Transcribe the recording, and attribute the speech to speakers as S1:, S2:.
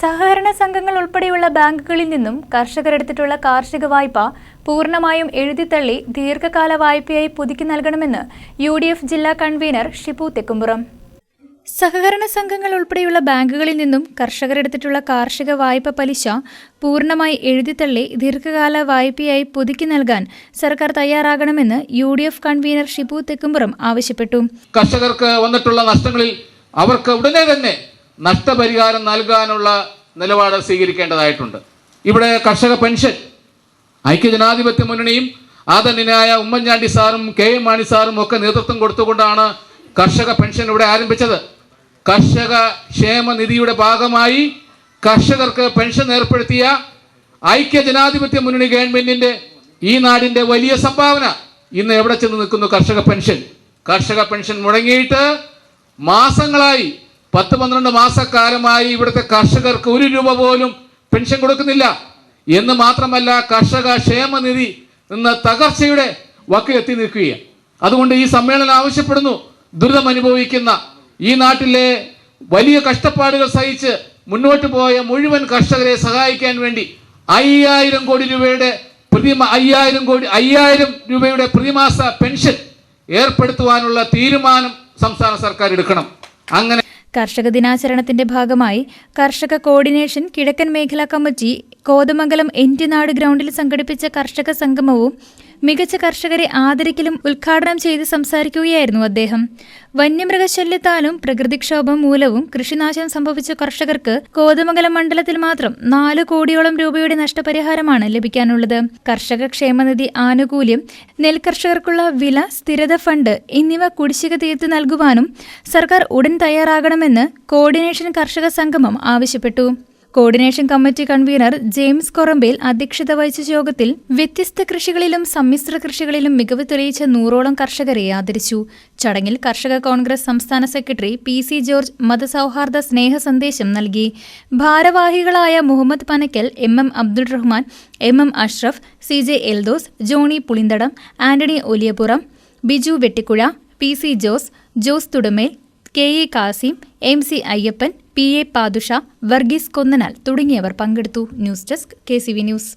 S1: സഹകരണ സംഘങ്ങൾ ഉൾപ്പെടെയുള്ള ബാങ്കുകളിൽ നിന്നും കർഷകരെടുത്തിട്ടുള്ള കാർഷിക വായ്പ പൂർണമായും എഴുതിത്തള്ളി ദീർഘകാല വായ്പയായി പുതുക്കി നൽകണമെന്ന് യു ജില്ലാ കൺവീനർ ഷിബു തെക്കുംപുറം. സഹകരണ സംഘങ്ങൾ ഉൾപ്പെടെയുള്ള ബാങ്കുകളിൽ നിന്നും കർഷകരെടുത്തിട്ടുള്ള കാർഷിക വായ്പ പലിശ പൂർണമായി എഴുതിത്തള്ളി ദീർഘകാല വായ്പയായി പുതുക്കി നൽകാൻ സർക്കാർ തയ്യാറാകണമെന്ന് U D F convener Shibu Thekkumpuram ആവശ്യപ്പെട്ടു.
S2: കർഷകർക്ക് വന്നിട്ടുള്ള നഷ്ടങ്ങളിൽ അവർക്ക് ഉടനെ തന്നെ നഷ്ടപരിഹാരം നൽകാനുള്ള നിലപാട് സ്വീകരിക്കേണ്ടതായിട്ടുണ്ട്. ഇവിടെ കർഷക പെൻഷൻ ഐക്യജനാധിപത്യ മുന്നണിയും ആദരണീയനായ ഉമ്മൻചാണ്ടി സാറും കെ എം മാണി സാറും ഒക്കെ നേതൃത്വം കൊടുത്തുകൊണ്ടാണ് കർഷക പെൻഷൻ ഇവിടെ ആരംഭിച്ചത്. കർഷക ക്ഷേമ നിധിയുടെ ഭാഗമായി കർഷകർക്ക് പെൻഷൻ ഏർപ്പെടുത്തിയ ഐക്യജനാധിപത്യ മുന്നണി ഗവൺമെന്റിന്റെ ഈ നാടിന്റെ വലിയ സംഭാവന. ഇന്ന് എവിടെ ചെന്ന് നിൽക്കുന്നു കർഷക പെൻഷൻ? കർഷക പെൻഷൻ മുടങ്ങിയിട്ട് മാസങ്ങളായി പത്ത് പന്ത്രണ്ട് മാസക്കാലമായി ഇവിടുത്തെ കർഷകർക്ക് ഒരു രൂപ പോലും പെൻഷൻ കൊടുക്കുന്നില്ല. എന്ന് മാത്രമല്ല കർഷക ക്ഷേമനിധി നിന്ന് തകർച്ചയുടെ വക്കിലെത്തി നിൽക്കുകയാണ്. അതുകൊണ്ട് ഈ സമ്മേളനം ആവശ്യപ്പെടുന്നു. ദുരിതം അനുഭവിക്കുന്ന ഈ നാട്ടിലെ വലിയ കഷ്ടപ്പാടുകൾ സഹിച്ച് മുന്നോട്ട് പോയ മുഴുവൻ കർഷകരെ സഹായിക്കാൻ വേണ്ടി അയ്യായിരം കോടി രൂപയുടെ പ്രതിമ അയ്യായിരം കോടി അയ്യായിരം രൂപയുടെ പ്രതിമാസ പെൻഷൻ ഏർപ്പെടുത്തുവാനുള്ള തീരുമാനം സംസ്ഥാന സർക്കാർ എടുക്കണം. അങ്ങനെ
S1: കർഷക ദിനാചരണത്തിന്റെ ഭാഗമായി കർഷക കോർഡിനേഷൻ കിഴക്കൻ മേഖലാ കമ്മിറ്റി കോതമംഗലം എന്റിനാട് ഗ്രൗണ്ടിൽ സംഘടിപ്പിച്ച കർഷക സംഗമവും മികച്ച കർഷകരെ ആദരിക്കലും ഉദ്ഘാടനം ചെയ്ത് സംസാരിക്കുകയായിരുന്നു അദ്ദേഹം. വന്യമൃഗശല്യത്താലും പ്രകൃതിക്ഷോഭം മൂലവും കൃഷിനാശം സംഭവിച്ച കർഷകർക്ക് കോതമംഗലം മണ്ഡലത്തിൽ മാത്രം നാല് കോടിയോളം രൂപയുടെ നഷ്ടപരിഹാരമാണ് ലഭിക്കാനുള്ളത്. കർഷക ക്ഷേമനിധി ആനുകൂല്യം നെൽകർഷകർക്കുള്ള വില സ്ഥിരത ഫണ്ട് എന്നിവ കുടിശ്ശിക തീർത്ത് നൽകുവാനും സർക്കാർ ഉടൻ തയ്യാറാകണമെന്ന് കോർഡിനേഷൻ കർഷക സംഗമം ആവശ്യപ്പെട്ടു. Coordination committee convener James Korampel അധ്യക്ഷത വഹിച്ച യോഗത്തിൽ വ്യത്യസ്ത കൃഷികളിലും സമ്മിശ്ര കൃഷികളിലും മികവ് തെളിയിച്ച നൂറോളം കർഷകരെ ആദരിച്ചു. ചടങ്ങിൽ കർഷക കോൺഗ്രസ് സംസ്ഥാന സെക്രട്ടറി പി സി ജോർജ് മതസൗഹാർദ്ദ സ്നേഹ സന്ദേശം നൽകി. ഭാരവാഹികളായ Muhammad Panakkal M M Abdul Rahman M M Ashraf C J Eldhose Johny Pulinthadam Antony Oliyapuram Biju Vettikuzha P C Jose Jose Thudamel K A Kasim M C Ayyappan P A Pathusha Varghese Konnanal തുടങ്ങിയവർ പങ്കെടുത്തു. News desk K news.